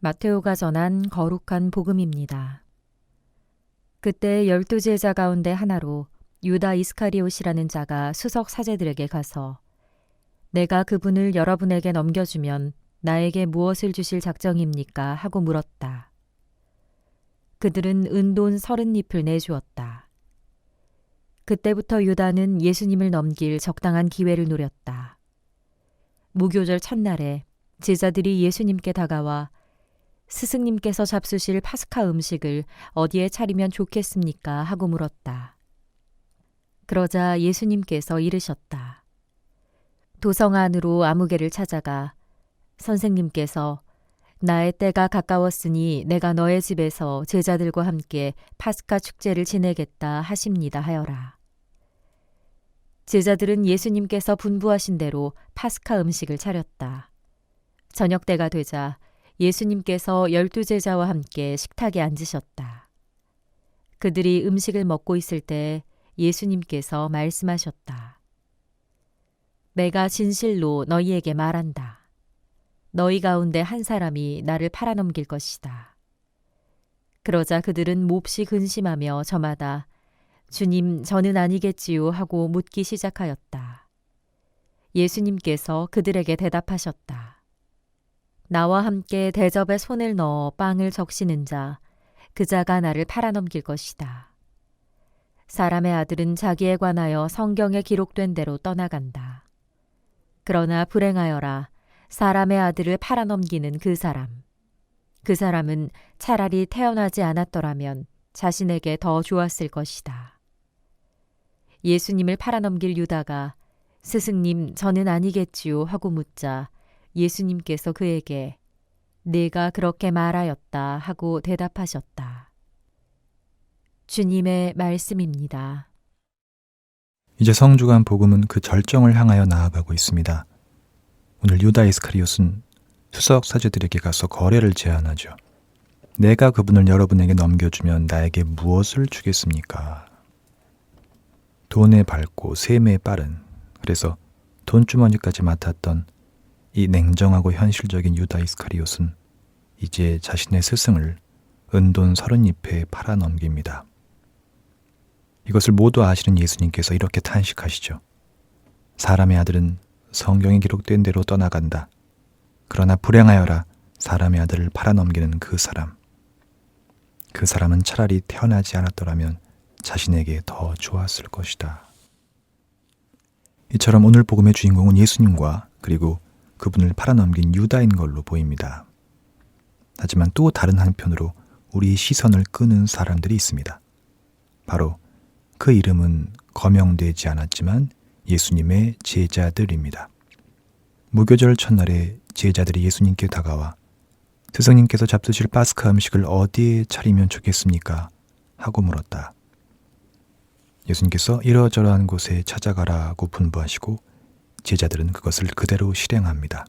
마테오가 전한 거룩한 복음입니다. 그때 열두 제자 가운데 하나로 유다 이스카리옷이라는 자가 수석 사제들에게 가서 내가 그분을 여러분에게 넘겨주면 나에게 무엇을 주실 작정입니까? 하고 물었다. 그들은 은돈 서른 잎을 내주었다. 그때부터 유다는 예수님을 넘길 적당한 기회를 노렸다. 무교절 첫날에 제자들이 예수님께 다가와 스승님께서 잡수실 파스카 음식을 어디에 차리면 좋겠습니까? 하고 물었다. 그러자 예수님께서 이르셨다. 도성 안으로 아무개를 찾아가 선생님께서 나의 때가 가까웠으니 내가 너의 집에서 제자들과 함께 파스카 축제를 지내겠다 하십니다 하여라. 제자들은 예수님께서 분부하신 대로 파스카 음식을 차렸다. 저녁 때가 되자 예수님께서 열두 제자와 함께 식탁에 앉으셨다. 그들이 음식을 먹고 있을 때 예수님께서 말씀하셨다. 내가 진실로 너희에게 말한다. 너희 가운데 한 사람이 나를 팔아넘길 것이다. 그러자 그들은 몹시 근심하며 저마다 주님, 저는 아니겠지요 하고 묻기 시작하였다. 예수님께서 그들에게 대답하셨다. 나와 함께 대접에 손을 넣어 빵을 적시는 자, 그 자가 나를 팔아넘길 것이다. 사람의 아들은 자기에 관하여 성경에 기록된 대로 떠나간다. 그러나 불행하여라, 사람의 아들을 팔아넘기는 그 사람. 그 사람은 차라리 태어나지 않았더라면 자신에게 더 좋았을 것이다. 예수님을 팔아넘길 유다가 스승님, 저는 아니겠지요 하고 묻자 예수님께서 그에게 내가 그렇게 말하였다 하고 대답하셨다. 주님의 말씀입니다. 이제 성주간 복음은 그 절정을 향하여 나아가고 있습니다. 오늘 유다 이스카리옷은 수석 사제들에게 가서 거래를 제안하죠. 내가 그분을 여러분에게 넘겨주면 나에게 무엇을 주겠습니까? 돈에 밝고 셈에 빠른 그래서 돈주머니까지 맡았던 이 냉정하고 현실적인 유다 이스카리옷은 이제 자신의 스승을 은돈 서른 잎에 팔아 넘깁니다. 이것을 모두 아시는 예수님께서 이렇게 탄식하시죠. 사람의 아들은 성경에 기록된 대로 떠나간다. 그러나 불행하여라 사람의 아들을 팔아넘기는 그 사람. 그 사람은 차라리 태어나지 않았더라면 자신에게 더 좋았을 것이다. 이처럼 오늘 복음의 주인공은 예수님과 그리고 그분을 팔아넘긴 유다인 걸로 보입니다. 하지만 또 다른 한편으로 우리 시선을 끄는 사람들이 있습니다. 바로 그 이름은 거명되지 않았지만 예수님의 제자들입니다. 무교절 첫날에 제자들이 예수님께 다가와 스승님께서 잡수실 파스카 음식을 어디에 차리면 좋겠습니까? 하고 물었다. 예수님께서 이러저러한 곳에 찾아가라고 분부하시고 제자들은 그것을 그대로 실행합니다.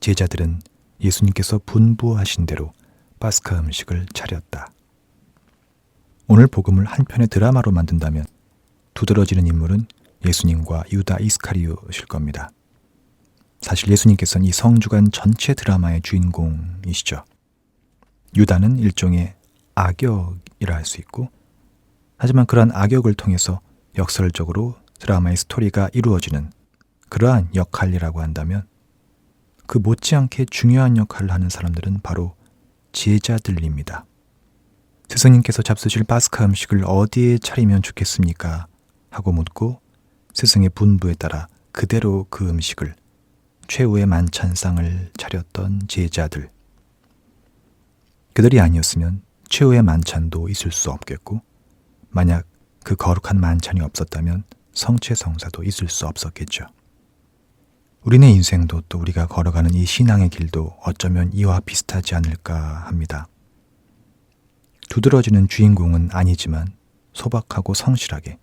제자들은 예수님께서 분부하신 대로 파스카 음식을 차렸다. 오늘 복음을 한 편의 드라마로 만든다면 두드러지는 인물은 예수님과 유다 이스카리오실 겁니다. 사실 예수님께서는 이 성주간 전체 드라마의 주인공이시죠. 유다는 일종의 악역이라 할 수 있고, 하지만 그러한 악역을 통해서 역설적으로 드라마의 스토리가 이루어지는 그러한 역할이라고 한다면 그 못지않게 중요한 역할을 하는 사람들은 바로 제자들입니다. 스승님께서 잡수실 파스카 음식을 어디에 차리면 좋겠습니까? 하고 묻고 스승의 분부에 따라 그대로 그 음식을 최후의 만찬상을 차렸던 제자들. 그들이 아니었으면 최후의 만찬도 있을 수 없겠고, 만약 그 거룩한 만찬이 없었다면 성체 성사도 있을 수 없었겠죠. 우리네 인생도 또 우리가 걸어가는 이 신앙의 길도 어쩌면 이와 비슷하지 않을까 합니다. 두드러지는 주인공은 아니지만 소박하고 성실하게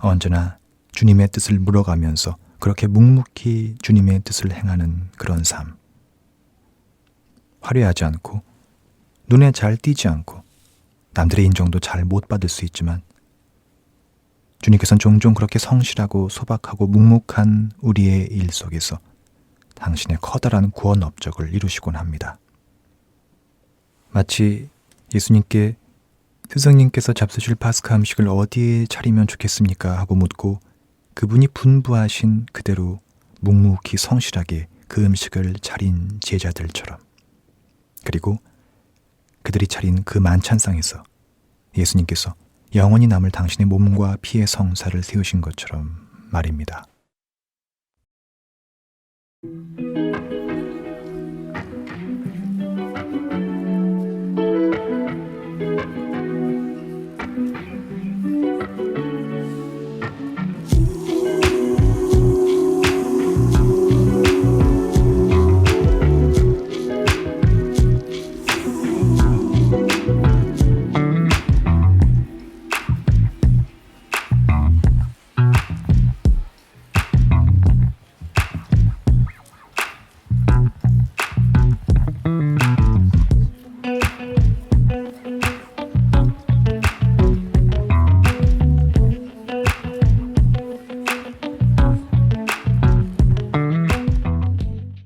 언제나 주님의 뜻을 물어가면서 그렇게 묵묵히 주님의 뜻을 행하는 그런 삶. 화려하지 않고 눈에 잘 띄지 않고 남들의 인정도 잘 못 받을 수 있지만 주님께서는 종종 그렇게 성실하고 소박하고 묵묵한 우리의 일 속에서 당신의 커다란 구원 업적을 이루시곤 합니다. 마치 예수님께 스승님께서 잡수실 파스카 음식을 어디에 차리면 좋겠습니까? 하고 묻고 그분이 분부하신 그대로 묵묵히 성실하게 그 음식을 차린 제자들처럼 그리고 그들이 차린 그 만찬상에서 예수님께서 영원히 남을 당신의 몸과 피의 성사를 세우신 것처럼 말입니다.